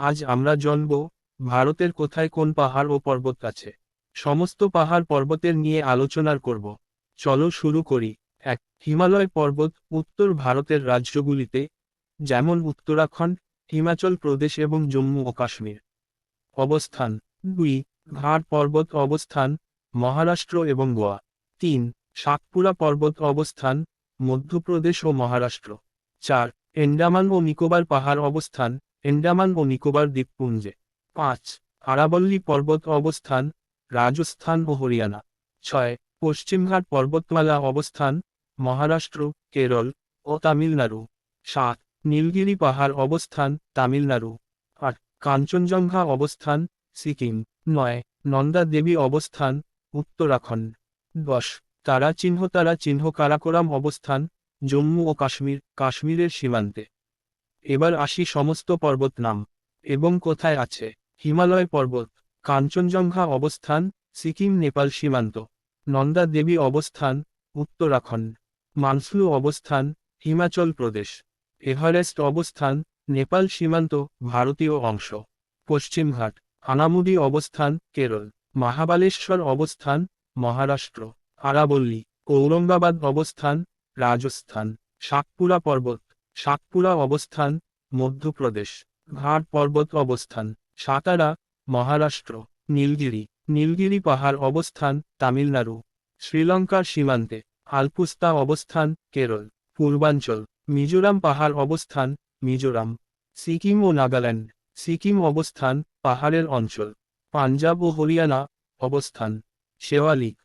আজ আমরা জানব ভারতের কোথায় কোন পাহাড় ও পর্বত আছে? সমস্ত পাহাড় পর্বতের নিয়ে আলোচনার করব। চলো শুরু করি। এক, হিমালয় পর্বত উত্তর ভারতের রাজ্যগুলিতে, যেমন উত্তরাখণ্ড, হিমাচল প্রদেশ এবং জম্মু ও কাশ্মীর। অবস্থান, দুই, ঘাট পর্বত অবস্থান, মহারাষ্ট্র এবং গোয়া। তিন, সাতপুরা পর্বত অবস্থান, মধ্যপ্রদেশ ও মহারাষ্ট্র। চার, এন্ডামান ও নিকোবর পাহাড় অবস্থান এন্ডামান ও নিকোবর দ্বীপপুঞ্জে। পাঁচ, আরাবল্লী পর্বত অবস্থান, রাজস্থান ও হরিয়ানা। ছয়, পশ্চিমঘাট পর্বতমালা অবস্থান, মহারাষ্ট্র, কেরল ও তামিলনাড়ু। সাত, নীলগিরি পাহাড় অবস্থান, তামিলনাড়ু। আট, কাঞ্চনজঙ্ঘা অবস্থান, সিকিম। নয়, নন্দা দেবী অবস্থান, উত্তরাখণ্ড। দশ তারা চিহ্ন তারা চিহ্ন কারাকোরাম অবস্থান, জম্মু ও কাশ্মীর, কাশ্মীরের সীমান্তে। এবার আসি সমস্ত পর্বত নাম। এবং কোথায় আছে? হিমালয় পর্বত, কাঞ্চনজঙ্ঘা অবস্থান, সিকিম, নেপাল সীমান্ত, নন্দা দেবী অবস্থান, উত্তরাখণ্ড মানসলু অবস্থান, হিমাচল প্রদেশ, এভারেস্ট অবস্থান, নেপাল সীমান্ত, ভারতীয় অংশ পশ্চিমঘাট আনামুদি অবস্থান, কেরল, মহাবালেশ্বর অবস্থান, মহারাষ্ট্র, আরাবল্লী, ঔরঙ্গাবাদ অবস্থান, রাজস্থান, সাতপুরা পর্বত সাতপুরা অবস্থান, মধ্যপ্রদেশ, ঘাট পর্বত অবস্থান, সাতারা, মহারাষ্ট্র, নীলগিরি নীলগিরি পাহাড় অবস্থান, তামিলনাড়ু, শ্রীলঙ্কার সীমান্তে, আলপুস্তা অবস্থান, কেরল, পূর্বাঞ্চল, মিজোরাম পাহাড় অবস্থান, মিজোরাম, সিকিম ও নাগাল্যান্ড, সিকিম অবস্থান, পাহাড়ের অঞ্চল, পাঞ্জাব ও হরিয়ানা অবস্থান শেওয়ালিক